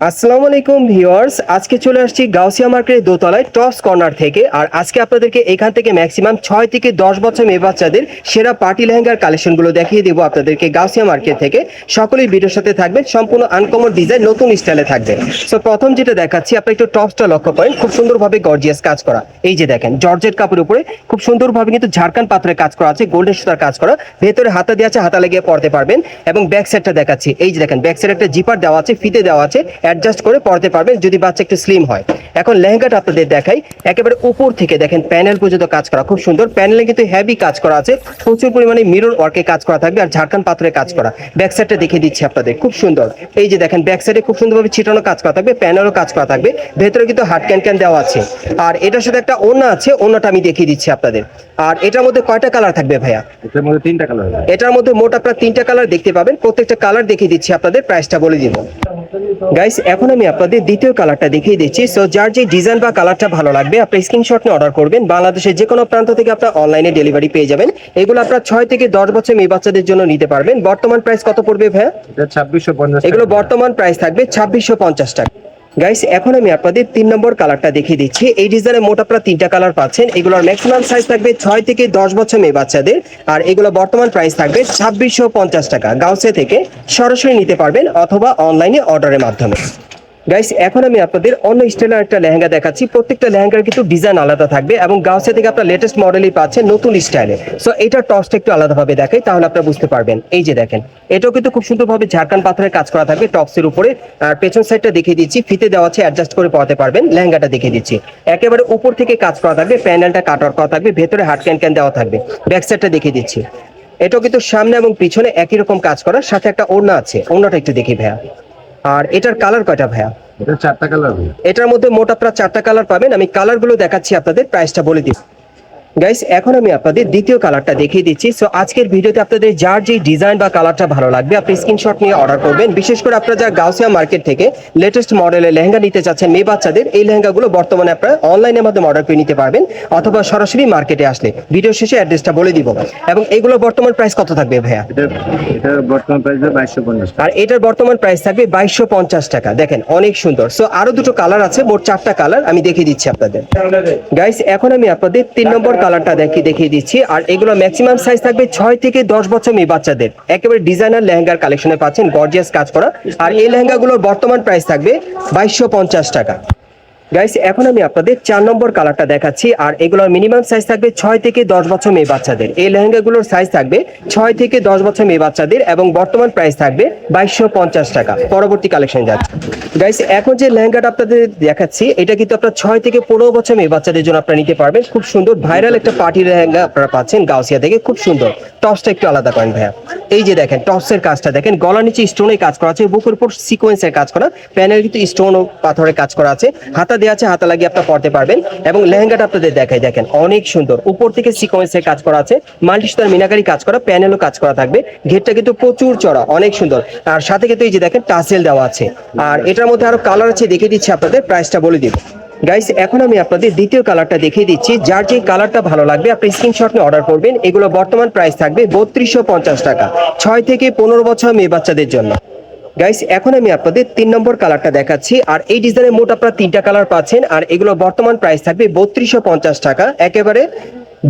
আসসালামু আলাইকুম ভিউয়ার্স, আজকে চলে আসছি গাউসিয়া মার্কেটের দোতলায় টপস কর্নার থেকে। আর আজকে আপনাদেরকে এখান থেকে ম্যাক্সিমাম ছয় থেকে দশ বছর মেয়ে বাচ্চাদের সেরা পার্টি লেহেঙ্গার কালেকশনগুলো দেখিয়ে দেবো আপনাদেরকে গাউসিয়া মার্কেট থেকে। সকলেই ভিডিওর সাথে থাকবেন, সম্পূর্ণ আনকমন ডিজাইন নতুন স্টাইলে থাকবে। সো প্রথম যেটা দেখাচ্ছি, আপনি একটু টপসটা লক্ষ্য করেন, খুব সুন্দরভাবে গর্জিয়াস কাজ করা। এই যে দেখেন, জর্জেট কাপড়ের উপরে খুব সুন্দরভাবে কিন্তু ঝাড়খান পাথরের কাজ করা আছে, গোল্ডেন সুতার কাজ করা। ভেতরে হাতা দেওয়া আছে, হাতা লাগিয়ে পড়তে পারবেন। এবং ব্যাক সাইডটা দেখাচ্ছি, এই যে দেখেন ব্যাক সাইড একটা জিপার দেওয়া আছে, ফিতে দেওয়া আছে। অ্যাডজাস্ট করে পড়তে পারবেন যদি বাচ্চা একটু স্লিম হয়। এখন লেহেঙ্গাটা আপনাদের দেখাই। একেবারে উপর থেকে দেখেন প্যানেল পর্যন্ত কাজ করা খুব সুন্দর। প্যানেলে কিন্তু হেভি কাজ করা আছে। প্রচুর পরিমাণে মিরর ওয়ার্কে কাজ করা থাকবে আর ঝাড়খান পাথরে কাজ করা। ব্যাক সাইডটা দেখিয়ে দিচ্ছি আপনাদের খুব সুন্দর। এই যে দেখেন ব্যাক সাইডে খুব সুন্দরভাবে ছিটানো কাজ করা থাকবে প্যানেলও কাজ করা থাকবে। ভেতরে কিন্তু হার্ড ক্যান ক্যান দেওয়া আছে। আর এটার সাথে একটা ওনা আছে ওনাটা আমি দেখিয়ে দিচ্ছি আপনাদের। আর এটার মধ্যে কয়টা কালার থাকবে ভাইয়া? এটার মধ্যে তিনটা কালার এটার মধ্যে মোট আপনার তিনটা কালার দেখতে পাবেন। প্রত্যেকটা কালার দেখিয়ে দিচ্ছি আপনাদের প্রাইসটা বলে দিব। গাইস এখন আমি আপনাদের দ্বিতীয় কালারটা দেখিয়ে দিচ্ছি। সো যার যে ডিজাইন বা কালারটা ভালো লাগবে আপনি স্ক্রিনশট নিয়ে অর্ডার করবেন। বাংলাদেশের যে কোনো প্রান্ত থেকে আপনার অনলাইনে ডেলিভারি পেয়ে যাবেন। এগুলো আপনার ছয় থেকে দশ বছর মেয়ে বাচ্চাদের জন্য নিতে পারবেন। বর্তমান প্রাইস কত পড়বে ভাইয়া? এটা ছাব্বিশশো পঞ্চাশ এগুলো বর্তমান প্রাইস থাকবে ছাব্বিশশো পঞ্চাশ টাকা। গাইস এখন আমি আপনাদের তিন নম্বর কালারটা দেখিয়ে দিচ্ছি। এই ডিজাইনে মোট আপনারা তিনটা কালার পাচ্ছেন। এগুলোর ম্যাক্সিমাম সাইজ থাকবে ছয় থেকে দশ বছর মেয়ে বাচ্চাদের। আর এগুলো বর্তমান প্রাইস থাকবে ছাব্বিশশো পঞ্চাশ টাকা। গাউসে থেকে সরাসরি নিতে পারবেন অথবা অনলাইনে অর্ডারের মাধ্যমে। গাইস এখন আমি আপনাদের অন্য স্টাইলের একটা লেহেঙ্গা দেখাচ্ছি। প্রত্যেকটা লেহেঙ্গার কিন্তু ডিজাইন আলাদা থাকবে এবং গাউসে থেকে আপনার লেটেস্ট মডেলই পাচ্ছেন নতুন স্টাইলে। সো এটার টপসটা একটু আলাদাভাবে দেখাই, তাহলে আপনারা বুঝতে পারবেন। এই যে দেখেন, এটাও কিন্তু খুব সুন্দরভাবে ঝাড়খান পাথরের কাজ করা থাকবে টপসের উপরে। আর পেছন সাইডটা দেখিয়ে দিচ্ছি, ফিতে দেওয়া আছে অ্যাডজাস্ট করে পড়াতে পারবেন, লেহেঙ্গাটা দেখিয়ে দিচ্ছি। একেবারে উপর থেকে কাজ করা থাকবে প্যানেলটা কাটার করা থাকবে, ভেতরে হাট ক্যান ক্যান দেওয়া থাকবে, ব্যাক সাইডটা দেখিয়ে দিচ্ছি। এটাও কিন্তু সামনে এবং পিছনে একই রকম কাজ করার, সাথে একটা ওড়না আছে, ওড়নাটা একটু দেখি ভাইয়া। আর এটার কালার কয়টা ভাইয়া? এটা চারটা কালার এটার মধ্যে মোট আপনারা চারটা কালার পাবেন আমি কালারগুলো দেখাচ্ছি আপনাদের প্রাইসটা বলে দিব গাইস এখন আমি আপনাদের দ্বিতীয় কালারটা দেখিয়ে দিচ্ছি। সো আজকের ভিডিওতে আপনাদের যার যে ডিজাইন বা কালারটা ভালো লাগবে আপনি স্ক্রিনশট নিয়ে অর্ডার করবেন। বিশেষ করে আপনারা যারা গাউসিয়া মার্কেট থেকে লেটেস্ট মডেলের লেহেঙ্গা নিতে চাচ্ছেন মেয়ে বাচ্চাদের এই লেহেঙ্গাগুলো বর্তমানে আপনারা অনলাইনের মাধ্যমে অর্ডার করে নিতে পারবেন অথবা সরাসরি মার্কেটে আসলে। ভিডিও শেষে অ্যাড্রেসটা বলে দিব। এবং এগুলো বর্তমান প্রাইস কত থাকবে ভাইয়া? এটা এটা বর্তমান প্রাইস বাইশশো পঞ্চাশ। আর এটার বর্তমান প্রাইস থাকবে বাইশশো পঞ্চাশ টাকা। দেখেন অনেক সুন্দর। সো আরও দুটো কালার আছে মোট চারটা কালার আমি দেখিয়ে দিচ্ছি আপনাদের। গাইস এখন আমি আপনাদের তিন নম্বর কালারটা দেখি, দেখিয়ে দিচ্ছি। আর এগুলো ম্যাক্সিমাম সাইজ থাকবে ছয় থেকে দশ বছর মেয়ে বাচ্চাদের। একেবারে ডিজাইনার লেহেঙ্গার কালেকশনে পাচ্ছেন গর্জিয়াস কাজ করা। আর এই লেহেঙ্গাগুলোর বর্তমান প্রাইস থাকবে বাইশশো পঞ্চাশ টাকা। গাইস এখন আমি আপনাদের চার নম্বর কালারটা দেখাচ্ছি, আর এগুলোর মিনিমাম সাইজ থাকবে ছয় থেকে দশ বছর মেয়ে বাচ্চাদের। এই লেহেঙ্গাগুলোর সাইজ থাকবে ছয় থেকে দশ বছর মেয়ে বাচ্চাদের এবং বর্তমান প্রাইস থাকবে বাইশশো পঞ্চাশ টাকা। পরবর্তী কালেকশন যাচ্ছে। গাইস এখন যে লেহেঙ্গাটা আপনাদের দেখাচ্ছি, এটা কিন্তু আপনার ছয় থেকে পনেরো বছর মেয়ে বাচ্চাদের জন্য আপনারা নিতে পারবেন। খুব সুন্দর ভাইরাল একটা পার্টি লেহেঙ্গা আপনারা পাচ্ছেন গাউসিয়া থেকে, খুব সুন্দর। টপসটা একটু আলাদা করেন ভাইয়া। এই যে দেখেন টপসের কাজটা দেখেন গলার নিচে স্টোনে কাজ করা আছে, বুকের উপর সিকোয়েন্সের কাজ করা প্যানেল কিন্তু স্টোন ও পাথরের কাজ করা আছে হাতা দেওয়া আছে, হাতা লাগিয়ে আপনারা পড়তে পারবেন। এবং লেহেঙ্গাটা আপনাদের দেখাই, দেখেন, অনেক সুন্দর। উপর থেকে সিকোয়েন্সের কাজ করা আছে মাল্টি সুতার মিনাকারি কাজ করা, প্যানেলও কাজ করা থাকবে। ঘেরটা কিন্তু প্রচুর চড়া, অনেক সুন্দর। আর সাথে কিন্তু এই যে দেখেন, টাসেল দেওয়া আছে। আর এটার মধ্যে আরও কালার আছে, দেখিয়ে দিচ্ছি আপনাদের, প্রাইসটা বলে দিব। গাইস এখন আমি আপনাদের দ্বিতীয় কালারটা দেখিয়ে দিচ্ছি, যার যে কালারটা ভালো লাগবে, আপনি স্ক্রিনশট নিয়ে অর্ডার করবেন। এগুলো বর্তমান প্রাইস থাকবে বত্রিশশো টাকা, ছয় থেকে পনেরো বছর মেয়ে বাচ্চাদের জন্য। গাইস এখন আমি আপনাদের তিন নম্বর কালারটা দেখাচ্ছি আর এই ডিজাইনের মোট আপনারা তিনটা কালার পাচ্ছেন আর এগুলো বর্তমান প্রাইস থাকবে বত্রিশশো পঞ্চাশ টাকা একেবারে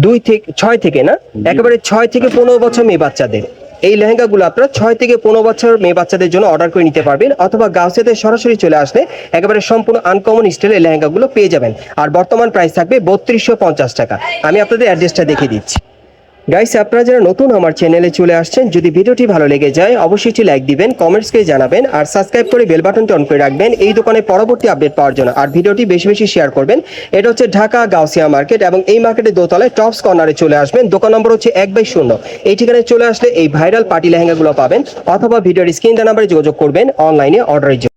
দুই থেকে ছয় থেকে না? একেবারে ছয় থেকে পনেরো বছর মেয়ে বাচ্চাদের। এই লেহেঙ্গাগুলো আপনারা ছয় থেকে পনেরো বছর মেয়ে বাচ্চাদের জন্য অর্ডার করে নিতে পারবেন অথবা গাউসেতে সরাসরি চলে আসলে একেবারে সম্পূর্ণ আনকমন স্টাইলের লেহেঙ্গাগুলো পেয়ে যাবেন। আর বর্তমান প্রাইস থাকবে বত্রিশশো পঞ্চাশ টাকা। আমি আপনাদের অ্যাড্রেসটা দেখিয়ে দিচ্ছি। গাইস আপনারা যারা নতুন আমার চ্যানেলে চলে আসছেন, যদি ভিডিওটি ভালো লেগে যায়, অবশ্যই একটি লাইক দিবেন কমেন্টস করে জানাবেন, আর সাবস্ক্রাইব করে বেল বাটনটি অন করে রাখবেন। এই দোকানে পরবর্তী আপডেট পাওয়ার জন্য। আর ভিডিওটি বেশি বেশি শেয়ার করবেন। এটা হচ্ছে ঢাকা গাউসিয়া মার্কেট এবং এই মার্কেটের দোতলায় টপস কর্নারে চলে আসবেন। দোকান নম্বর হচ্ছে এক বাই শূন্য। এই ঠিকানায় চলে আসলে এই ভাইরাল পার্টি লেহেঙ্গাগুলো পাবেন। অথবা ভিডিওর স্ক্রিন নাম্বারে যোগাযোগ করবেন। অনলাইনে অর্ডারের জন্য।